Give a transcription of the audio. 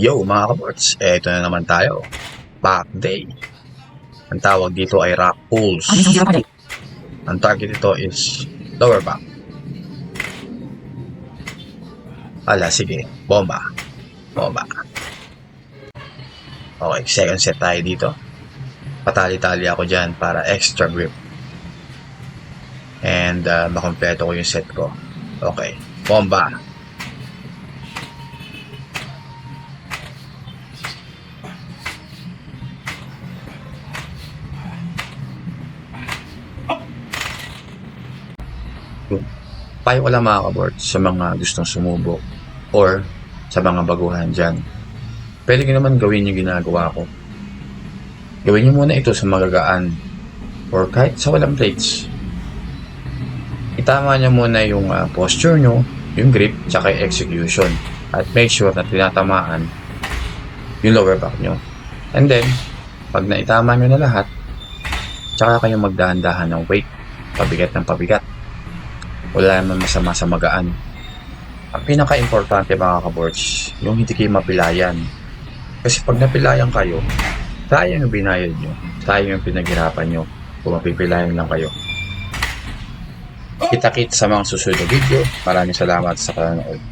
Yo mga kaports, eto na naman tayo. Back day. Ang tawag dito ay rock pulls. Ang target nito is lower back. Ala, sige. Bomba. Bomba. Okay, second set tayo dito. Patali-tali ako dyan para extra grip. And uh, makompleto ko yung set ko. Okay. Bomba. Payo ko lang mga kaboard sa mga gustong sumubok or sa mga baguhan dyan. Pwede ko naman gawin yung ginagawa ko. Gawin nyo muna ito sa magagaan or kahit sa walang plates. Itama nyo muna yung ah, posture nyo, yung grip, tsaka yung execution. At make sure na tinatamaan yung lower back nyo. And then, pag naitama nyo na lahat, tsaka kayo magdahan-dahan ng weight, pabigat ng pabigat wala naman masama sa magaan. Ang pinaka-importante mga kaboards, yung hindi kayo mapilayan. Kasi pag napilayan kayo, sayang yung binayad nyo. Sayang yung pinaghirapan nyo. Kung mapipilayan lang kayo. Kita-kit sa mga susunod na video. Maraming salamat sa panonood.